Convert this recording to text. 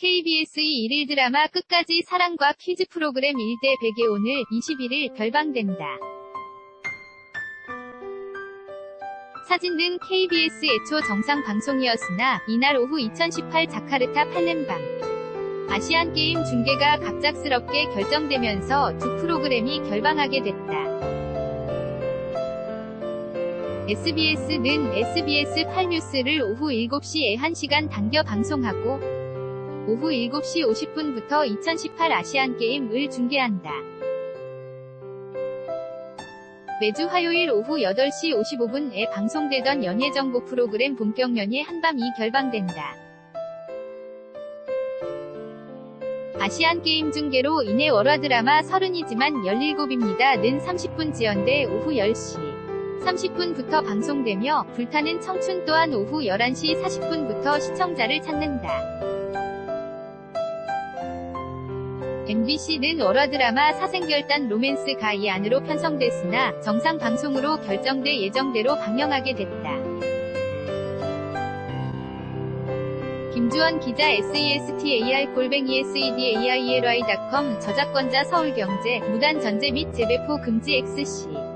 KBS 1일 드라마 끝까지 사랑과 퀴즈 프로그램 1대 100에 오늘 21일 결방된다. 사진은 KBS 애초 정상 방송이었으나 이날 오후 2018 자카르타 팔렘방 아시안게임 중계가 갑작스럽게 결정되면서 두 프로그램이 결방하게 됐다. SBS는 SBS 8뉴스를 오후 7시에 1시간 당겨 방송하고 오후 7시 50분부터 2018 아시안게임을 중계한다. 매주 화요일 오후 8시 55분에 방송되던 연예정보 프로그램 본격 연예 한밤이 결방된다. 아시안게임 중계로 인해 월화 드라마 30이지만 17입니다. 는 30분 지연돼 오후 10시 30분부터 방송되며 불타는 청춘 또한 오후 11시 40분부터 시청자를 찾는다. MBC는 월화 드라마 사생결단 로맨스 가이 안으로 편성됐으나 정상 방송으로 결정돼 예정대로 방영하게 됐다. 김주원 기자 sestar-sedairy.com 저작권자 서울경제 무단 전제 및 재배포 금지 XC